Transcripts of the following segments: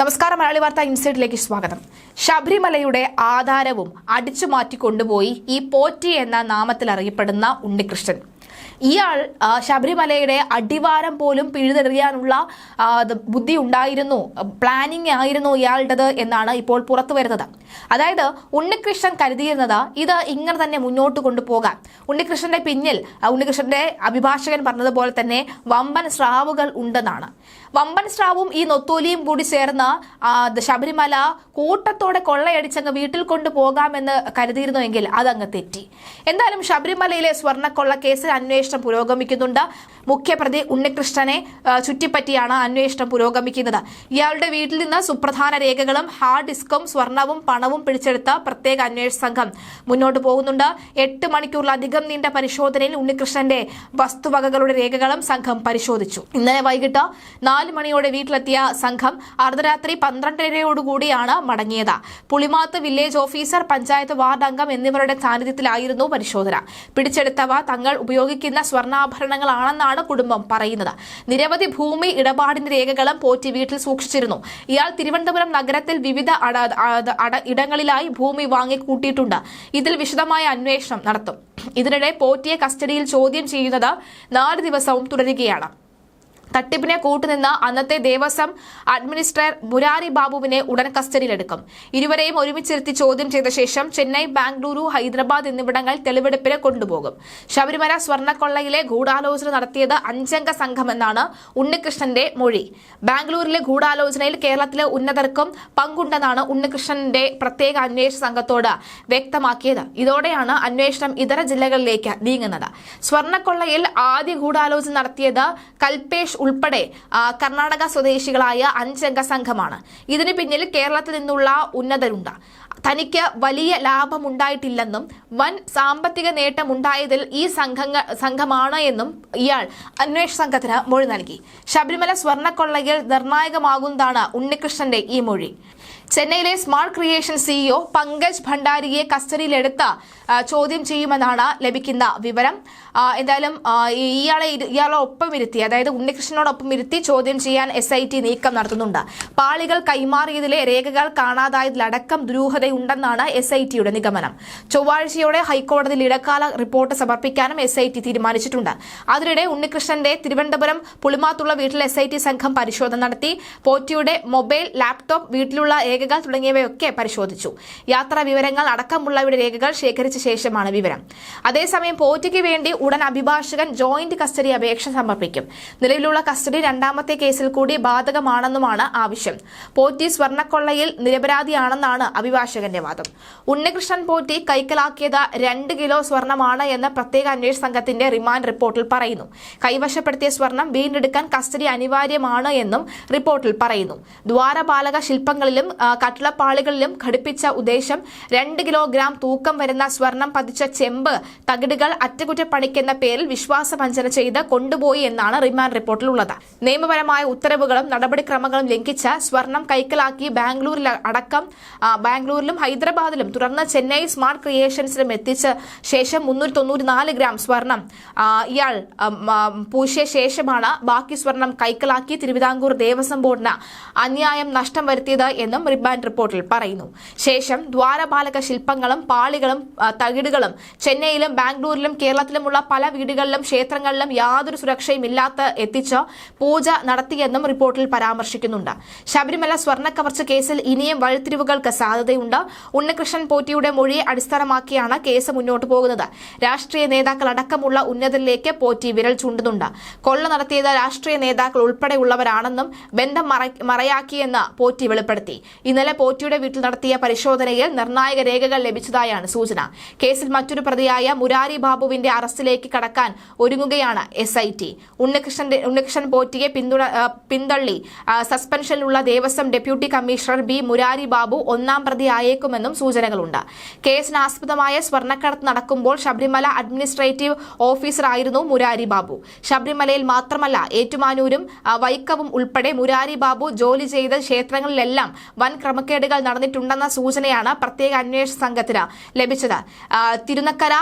നമസ്കാരം മലയാളി വാർത്ത ഇൻസൈഡിലേക്ക് സ്വാഗതം. ശബരിമലയുടെ ആധാരവും അടിച്ചു മാറ്റി കൊണ്ടുപോയി ഈ പോറ്റി എന്ന നാമത്തിൽ അറിയപ്പെടുന്ന ഉണ്ണികൃഷ്ണൻ. ഇയാൾ ശബരിമലയുടെ അടിവാരം പോലും പിഴുതെറിയാനുള്ള ബുദ്ധി ഉണ്ടായിരുന്നു പ്ലാനിങ് ആയിരുന്നു ഇയാളുടേത് എന്നാണ് ഇപ്പോൾ പുറത്തു വരുന്നത്. അതായത് ഉണ്ണികൃഷ്ണൻ കരുതിയിരുന്നത് ഇത് ഇങ്ങനെ തന്നെ മുന്നോട്ട് കൊണ്ടുപോകാം. ഉണ്ണികൃഷ്ണന്റെ പിന്നിൽ ഉണ്ണികൃഷ്ണന്റെ അഭിഭാഷകൻ പറഞ്ഞതുപോലെ തന്നെ വമ്പൻ സ്രാവുകൾ ഉണ്ടെന്നാണ്. വമ്പൻ സ്രാവും ഈ നൊത്തോലിയും കൂടി ചേർന്ന് ശബരിമല കൂട്ടത്തോടെ കൊള്ളയടിച്ചങ്ങ് വീട്ടിൽ കൊണ്ടുപോകാമെന്ന് കരുതിയിരുന്നുവെങ്കിൽ അതങ്ങ് തെറ്റി. എന്തായാലും ശബരിമലയിലെ സ്വർണക്കൊള്ള കേസിൽ അന്വേഷണം പുരോഗമിക്കുന്നുണ്ട്. മുഖ്യപ്രതി ഉണ്ണികൃഷ്ണനെ ചുറ്റിപ്പറ്റിയാണ് അന്വേഷണം പുരോഗമിക്കുന്നത്. ഇയാളുടെ വീട്ടിൽ നിന്ന് സുപ്രധാന രേഖകളും ഹാർഡ് ഡിസ്കും സ്വർണവും പണവും പിടിച്ചെടുത്ത പ്രത്യേക അന്വേഷണ സംഘം മുന്നോട്ട് പോകുന്നുണ്ട്. എട്ട് മണിക്കൂറിലധികം നീണ്ട പരിശോധനയിൽ ഉണ്ണികൃഷ്ണന്റെ വസ്തുവകകളുടെ രേഖകളും സംഘം പരിശോധിച്ചു. ഇന്നലെ വൈകിട്ട് നാല് മണിയോടെ വീട്ടിലെത്തിയ സംഘം അർദ്ധരാത്രി പന്ത്രണ്ടരയോടുകൂടിയാണ് മടങ്ങിയത്. Pulimath village officer panchayat ward അംഗം എന്നിവരുടെ സാന്നിധ്യത്തിലായിരുന്നു പരിശോധന. പിടിച്ചെടുത്തവ തങ്ങൾ ഉപയോഗിക്കുന്ന സ്വർണാഭരണങ്ങളാണെന്നാണ് കുടുംബം പറയുന്നത്. നിരവധി ഭൂമി ഇടപാടിന്റെ രേഖകളും പോറ്റി വീട്ടിൽ സൂക്ഷിച്ചിരുന്നു. ഇയാൾ തിരുവനന്തപുരം നഗരത്തിൽ വിവിധ ഇടങ്ങളിലായി ഭൂമി വാങ്ങിക്കൂട്ടിയിട്ടുണ്ട്. ഇതിൽ വിശദമായ അന്വേഷണം നടത്തും. ഇതിനിടെ പോറ്റിയെ കസ്റ്റഡിയിൽ ചോദ്യം ചെയ്യുന്നത് നാല് ദിവസവും തുടരുകയാണ്. തട്ടിപ്പിനെ കൂട്ടുനിന്ന അന്നത്തെ ദേവസ്വം അഡ്മിനിസ്ട്രേറ്റർ മുരാരി ബാബുവിനെ ഉടൻ കസ്റ്റഡിയിലെടുക്കും. ഇരുവരെയും ഒരുമിച്ചിരുത്തി ചോദ്യം ചെയ്ത ശേഷം ചെന്നൈ ബാംഗ്ലൂരു ഹൈദരാബാദ് എന്നിവിടങ്ങൾ തെളിവെടുപ്പിന് കൊണ്ടുപോകും. ശബരിമല സ്വർണക്കൊള്ളയിലെ ഗൂഢാലോചന നടത്തിയത് അഞ്ചംഗ സംഘമെന്നാണ് ഉണ്ണികൃഷ്ണന്റെ മൊഴി. ബാംഗ്ലൂരിലെ ഗൂഢാലോചനയിൽ കേരളത്തിലെ ഉന്നതർക്കും പങ്കുണ്ടെന്നാണ് ഉണ്ണികൃഷ്ണന്റെ പ്രത്യേക അന്വേഷണ സംഘത്തോട് വ്യക്തമാക്കിയത്. ഇതോടെയാണ് അന്വേഷണം ഇതര ജില്ലകളിലേക്ക് നീങ്ങുന്നത്. സ്വർണക്കൊള്ളയിൽ ആദ്യ ഗൂഢാലോചന നടത്തിയത് കൽപേഷ് ഉൾപ്പെടെ കർണാടക സ്വദേശികളായ അഞ്ചംഗ സംഘമാണ്. ഇതിന് പിന്നിൽ കേരളത്തിൽ നിന്നുള്ള ഉന്നതരുണ്ട്. തനിക്ക് വലിയ ലാഭമുണ്ടായിട്ടില്ലെന്നും വൻ സാമ്പത്തിക നേട്ടമുണ്ടായതിൽ ഈ സംഘങ്ങ സംഘമാണ് എന്നും ഇയാൾ അന്വേഷണ സംഘത്തിന് മൊഴി നൽകി. ശബരിമല സ്വർണക്കൊള്ളയിൽ നിർണായകമാകുന്നതാണ് ഉണ്ണികൃഷ്ണന്റെ ഈ മൊഴി. ചെന്നൈയിലെ സ്മാർട്ട് ക്രിയേഷൻ സിഇഒ പങ്കജ് ഭണ്ഡാരിയെ കസ്റ്റഡിയിലെടുത്ത് ചോദ്യം ചെയ്യുമെന്നാണ് ലഭിക്കുന്ന വിവരം. എന്തായാലും ഇയാളെ ഇയാളെ ഒപ്പം ഇരുത്തി അതായത് ഉണ്ണികൃഷ്ണനോടൊപ്പം ഇരുത്തി ചോദ്യം ചെയ്യാൻ എസ് നീക്കം നടത്തുന്നുണ്ട്. പാളികൾ കൈമാറിയതിലെ രേഖകൾ കാണാതായതിലടക്കം ദുരൂഹതയുണ്ടെന്നാണ് എസ് ഐ ടിയുടെ നിഗമനം. ചൊവ്വാഴ്ചയോടെ ഹൈക്കോടതിയിൽ ഇടക്കാല റിപ്പോർട്ട് സമർപ്പിക്കാനും എസ് തീരുമാനിച്ചിട്ടുണ്ട്. അതിനിടെ ഉണ്ണികൃഷ്ണന്റെ തിരുവനന്തപുരം പുളിമാത്തുള്ള വീട്ടിൽ എസ് സംഘം പരിശോധന നടത്തി. പോറ്റിയുടെ മൊബൈൽ ലാപ്ടോപ്പ് വീട്ടിലുള്ള രേഖകൾ തുടങ്ങിയവയൊക്കെ പരിശോധിച്ചു. യാത്രാ വിവരങ്ങൾ അടക്കമുള്ളവയുടെ രേഖകൾ ശേഖരിച്ച ശേഷമാണ് വിവരം. അതേസമയം പോറ്റയ്ക്ക് വേണ്ടി ഉടൻ അഭിഭാഷകൻ ജോയിന്റ് കസ്റ്റഡി അപേക്ഷ സമർപ്പിക്കും. നിലവിലുള്ള കസ്റ്റഡി രണ്ടാമത്തെ കേസിൽ കൂടി ബാധകമാണെന്നുമാണ് ആവശ്യം. പോറ്റി സ്വർണക്കൊള്ളയിൽ നിരപരാധിയാണെന്നാണ് അഭിഭാഷകന്റെ വാദം. ഉണ്ണികൃഷ്ണൻ പോറ്റി കൈക്കലാക്കിയത് രണ്ട് കിലോ സ്വർണമാണ് എന്ന് പ്രത്യേക അന്വേഷണ സംഘത്തിന്റെ റിമാൻഡ് റിപ്പോർട്ടിൽ പറയുന്നു. കൈവശപ്പെടുത്തിയ സ്വർണം വീണ്ടെടുക്കാൻ കസ്റ്റഡി അനിവാര്യമാണ് എന്നും റിപ്പോർട്ടിൽ പറയുന്നു. ദ്വാരപാലക ശില്പങ്ങളിലും കട്ടിളപ്പാളികളിലും ഘടിപ്പിച്ച ഉദ്ദേശം രണ്ട് കിലോഗ്രാം തൂക്കം വരുന്ന സ്വർണം പതിച്ച ചെമ്പ് തകിടുകൾ അറ്റകുറ്റപ്പണിക്കെന്ന പേരിൽ വിശ്വാസവഞ്ചന ചെയ്ത് കൊണ്ടുപോയി എന്നാണ് റിമാൻഡ് റിപ്പോർട്ടിലുള്ളത്. നിയമപരമായ ഉത്തരവുകളും നടപടിക്രമങ്ങളും ലംഘിച്ച സ്വർണം കൈക്കലാക്കി ബാംഗ്ലൂരിൽ അടക്കം ബാംഗ്ലൂരിലും ഹൈദരാബാദിലും തുടർന്ന് ചെന്നൈ സ്മാർട്ട് ക്രിയേഷൻസിലും എത്തിച്ച ശേഷം മുന്നൂറ്റി തൊണ്ണൂറ്റിനാല് ഗ്രാം സ്വർണം ഇയാൾ പൂശിയ ശേഷമാണ് ബാക്കി സ്വർണം കൈക്കലാക്കി തിരുവിതാംകൂർ ദേവസ്വം ബോർഡിന് അന്യായം നഷ്ടം വരുത്തിയത് എന്നും റിമാൻഡ് റിപ്പോർട്ടിൽ പറയുന്നു. ശേഷം ദ്വാരപാലക ശില്പങ്ങളും പാളികളും തകിടുകളും ചെന്നൈയിലും ബാംഗ്ലൂരിലും കേരളത്തിലുമുള്ള പല വീടുകളിലും ക്ഷേത്രങ്ങളിലും യാതൊരു സുരക്ഷയും ഇല്ലാത്ത എത്തിച്ച് പൂജ നടത്തിയെന്നും റിപ്പോർട്ടിൽ പരാമർശിക്കുന്നുണ്ട്. ശബരിമല സ്വർണ കവർച്ച കേസിൽ ഇനിയും വഴിത്തിരിവുകൾക്ക് സാധ്യതയുണ്ട്. ഉണ്ണികൃഷ്ണൻ പോറ്റിയുടെ മൊഴിയെ അടിസ്ഥാനമാക്കിയാണ് കേസ് മുന്നോട്ട് പോകുന്നത്. രാഷ്ട്രീയ നേതാക്കൾ അടക്കമുള്ള ഉന്നതരിലേക്ക് പോറ്റി വിരൽ ചൂണ്ടുന്നുണ്ട്. കൊള്ള നടത്തിയത് രാഷ്ട്രീയ നേതാക്കൾ ഉൾപ്പെടെയുള്ളവരാണെന്നും ബന്ധം മറ- മറയാക്കിയെന്ന് പോറ്റി വെളിപ്പെടുത്തി. ഇന്നലെ പോറ്റിയുടെ വീട്ടിൽ നടത്തിയ പരിശോധനയിൽ നിർണായക രേഖകൾ ലഭിച്ചതായാണ് സൂചന. കേസിൽ മറ്റൊരു പ്രതിയായ മുരാരി ബാബുവിന്റെ അറസ്റ്റിലേക്ക് കടക്കാൻ ഒരുങ്ങുകയാണ് എസ് ഐ ടി ഉണ്ണികൃഷ്ണന്റെ ഉണ്ണികൃഷ്ണൻ പോറ്റിയെ പിന്തുണ പിന്തള്ളി സസ്പെൻഷനിലുള്ള Devaswom deputy commissioner B Murari Babu ഒന്നാം പ്രതിയായേക്കുമെന്നും സൂചനകളുണ്ട്. കേസിന് ആസ്പദമായ സ്വർണക്കടത്ത് നടക്കുമ്പോൾ ശബരിമല അഡ്മിനിസ്ട്രേറ്റീവ് ഓഫീസറായിരുന്നു മുരാരി ബാബു. ശബരിമലയിൽ മാത്രമല്ല ഏറ്റുമാനൂരും വൈക്കവും ഉൾപ്പെടെ മുരാരി ബാബു ജോലി ചെയ്ത ക്ഷേത്രങ്ങളിലെല്ലാം വൻ ക്രമക്കേടുകൾ നടന്നിട്ടുണ്ടെന്ന സൂചനയാണ് പ്രത്യേക അന്വേഷണ സംഘത്തിന് ലഭിച്ചത്. തിരുനക്കര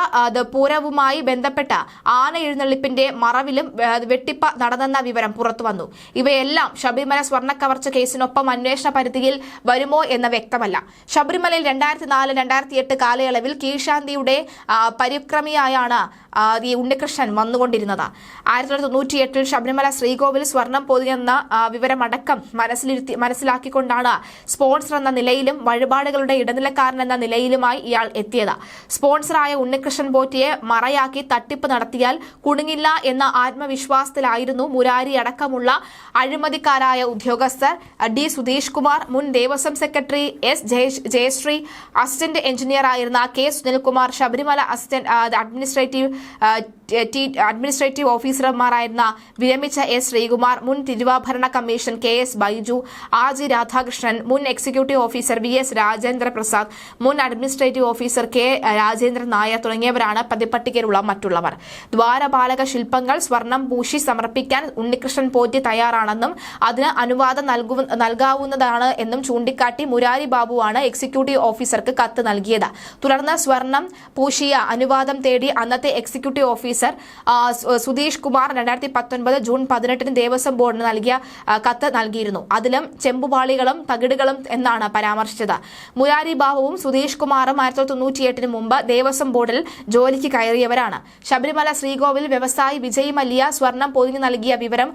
പൂരവുമായി ബന്ധപ്പെട്ട ആന എഴുന്നള്ളിപ്പിന്റെ മറവിലും വെട്ടിപ്പ നടന്നെന്ന വിവരം പുറത്തുവന്നു ഇവയെല്ലാം ശബരിമല സ്വർണ കവർച്ച കേസിനൊപ്പം അന്വേഷണ പരിധിയിൽ വരുമോ എന്ന് വ്യക്തമല്ല. ശബരിമലയിൽ രണ്ടായിരത്തി നാല് രണ്ടായിരത്തി എട്ട് കാലയളവിൽ കീഴ്ശാന്തിയുടെ പരിക്രമിയായാണ് ഈ ഉണ്ണികൃഷ്ണൻ വന്നുകൊണ്ടിരുന്നത്. ആയിരത്തി തൊള്ളായിരത്തി തൊണ്ണൂറ്റി എട്ടിൽ ശബരിമല ശ്രീകോവിൽ സ്വർണം പൊതിയെന്ന വിവരമടക്കം മനസ്സിലിരുത്തി മനസ്സിലാക്കിക്കൊണ്ടാണ് സ്പോൺസർ എന്ന നിലയിലും വഴിപാടുകളുടെ ഇടനിലക്കാരൻ എന്ന നിലയിലുമായി ഇയാൾ എത്തിയത്. സ്പോൺസറായ ഉണ്ണികൃഷ്ണൻ പോറ്റിയെ മറയാക്കി തട്ടിപ്പ് നടത്തിയാൽ കുടുങ്ങില്ല എന്ന ആത്മവിശ്വാസത്തിലായിരുന്നു മുരാരി അടക്കമുള്ള അഴിമതിക്കാരായ ഉദ്യോഗസ്ഥർ. ഡി സുധീഷ് കുമാർ മുൻ Devaswom secretary S Jaya- Jayasree assistant engineer ആയിരുന്ന K Sunilkumar Sabarimala assistant administrative administrative ഓഫീസർമാരായിരുന്ന വിരമിച്ച എസ് ശ്രീകുമാർ മുൻ തിരുവാഭരണ commission K S Baiju R G Radhakrishnan മുൻ executive officer V S Rajendra Prasad മുൻ administrative officer K Rajendran Nair തുടങ്ങിയവരാണ് പതിപ്പട്ടികയിലുള്ള മറ്റുള്ളവർ. ദ്വാരപാലക ശില്പങ്ങൾ സ്വർണം പൂശി സമർപ്പിക്കാൻ ഉണ്ണികൃഷ്ണൻ പോറ്റി തയ്യാറാണെന്നും അതിന് അനുവാദം നൽകു നൽകാവുന്നതാണ് എന്നും ചൂണ്ടിക്കാട്ടി മുരാരി ബാബുവാണ് എക്സിക്യൂട്ടീവ് ഓഫീസർക്ക് കത്ത് നൽകിയത്. തുടർന്ന് സ്വർണം പൂശിയ അനുവാദം തേടി അന്നത്തെ എക്സിക്യൂട്ടീവ് ഓഫീസർ സുധീഷ് കുമാർ രണ്ടായിരത്തി പത്തൊൻപത് ജൂൺ പതിനെട്ടിന് ദേവസ്വം ബോർഡിന് നൽകിയ കത്ത് നൽകിയിരുന്നു. അതിലും ചെമ്പുപാളികളും തകിടുകളും എന്നാണ് പരാമർശിച്ചത്. മുരാരി ബാബുവും സുധീഷ് കുമാറും ആയിരത്തി തൊള്ളായിരത്തി തൊണ്ണൂറ്റിയെട്ടിന് മുമ്പ് ദേവസ്വം ബോർഡിൽ ജോലിക്ക് കയറിയവരാണ്. ശബരിമല ശ്രീകോവിൽ വ്യവസായി വിജയ് മല്യ സ്വർണം പൊതിഞ്ഞു നൽകിയ വിവരം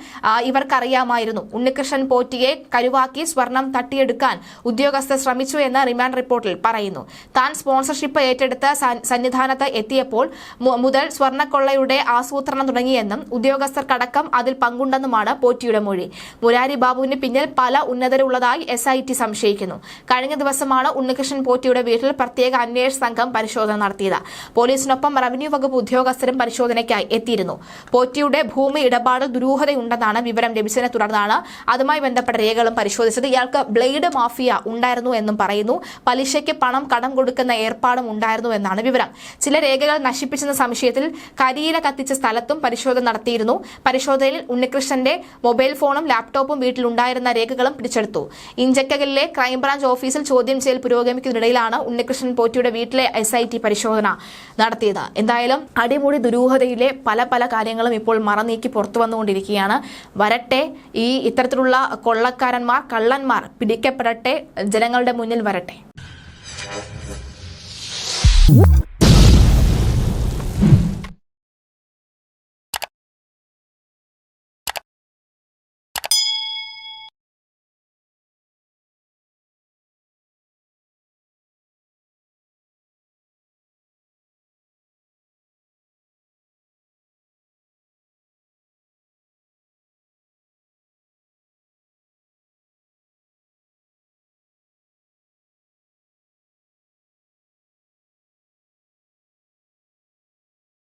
ഇവർക്കറിയാമായിരുന്നു. ഉണ്ണികൃഷ്ണൻ പോറ്റിയെ കരുവാക്കി സ്വർണം തട്ടിയെടുക്കാൻ ഉദ്യോഗസ്ഥർ ശ്രമിച്ചു എന്ന് റിമാൻഡ് റിപ്പോർട്ടിൽ പറയുന്നു. താൻ സ്പോൺസർഷിപ്പ് ഏറ്റെടുത്ത് സന്നിധാനത്ത് എത്തിയപ്പോൾ മുതൽ സ്വർണക്കൊള്ളയുടെ ആസൂത്രണം തുടങ്ങിയെന്നും ഉദ്യോഗസ്ഥർക്കടക്കം അതിൽ പങ്കുണ്ടെന്നുമാണ് പോറ്റിയുടെ മൊഴി. മുരാരി ബാബുവിന് പിന്നിൽ പല ഉന്നതരുള്ളതായി എസ് ഐ ടി സംശയിക്കുന്നു. കഴിഞ്ഞ ദിവസമാണ് ഉണ്ണികൃഷ്ണൻ പോറ്റിയുടെ വീട്ടിൽ പ്രത്യേക അന്വേഷണ സംഘം പരിശോധന നടത്തിയത്. പോലീസിനൊപ്പം റവന്യൂ വകുപ്പ് ഉദ്യോഗസ്ഥരും പരിശോധനയ്ക്കായി എത്തിയിരുന്നു. പോറ്റിയുടെ ഭൂമി ഇടപാട് ദുരൂഹതയുണ്ടെന്നാണ് വിവരം ലഭിച്ചതിനെ തുടർന്നാണ് അതുമായി ബന്ധപ്പെട്ട രേഖകളും പരിശോധിച്ചത്. ഇയാൾക്ക് ബ്ലേഡ് മാഫിയ ഉണ്ടായിരുന്നു എന്നും പറയുന്നു. പലിശയ്ക്ക് പണം കടം കൊടുക്കുന്ന ഏർപ്പാടും ഉണ്ടായിരുന്നു എന്നാണ് വിവരം. ചില രേഖകൾ നശിപ്പിച്ചെന്ന സംശയത്തിൽ കരിയില കത്തിച്ച സ്ഥലത്തും പരിശോധന നടത്തിയിരുന്നു. പരിശോധനയിൽ ഉണ്ണികൃഷ്ണന്റെ മൊബൈൽ ഫോണും ലാപ്ടോപ്പും വീട്ടിലുണ്ടായിരുന്ന രേഖകളും പിടിച്ചെടുത്തു. ഇഞ്ചക്കലിലെ ക്രൈംബ്രാഞ്ച് ഓഫീസിൽ ചോദ്യം ചെയ്യൽ പുരോഗമിക്കുന്നതിനിടയിലാണ് ഉണ്ണികൃഷ്ണൻ പോറ്റിയുടെ വീട്ടിലെ എസ് പരിശോധന നടത്തിയത്. എന്തായാലും അടിമുടി ദുരൂഹതയിലെ പല പല കാര്യങ്ങളും ഇപ്പോൾ മറനീക്കി പുറത്തു വന്നുകൊണ്ടിരിക്കുകയാണ്. വരട്ടെ ഈ ഇത്തരത്തിലുള്ള കൊള്ളക്കാരന്മാർ കള്ളന്മാർ പിടിക്കപ്പെടട്ടെ ജനങ്ങളുടെ മുന്നിൽ വരട്ടെ.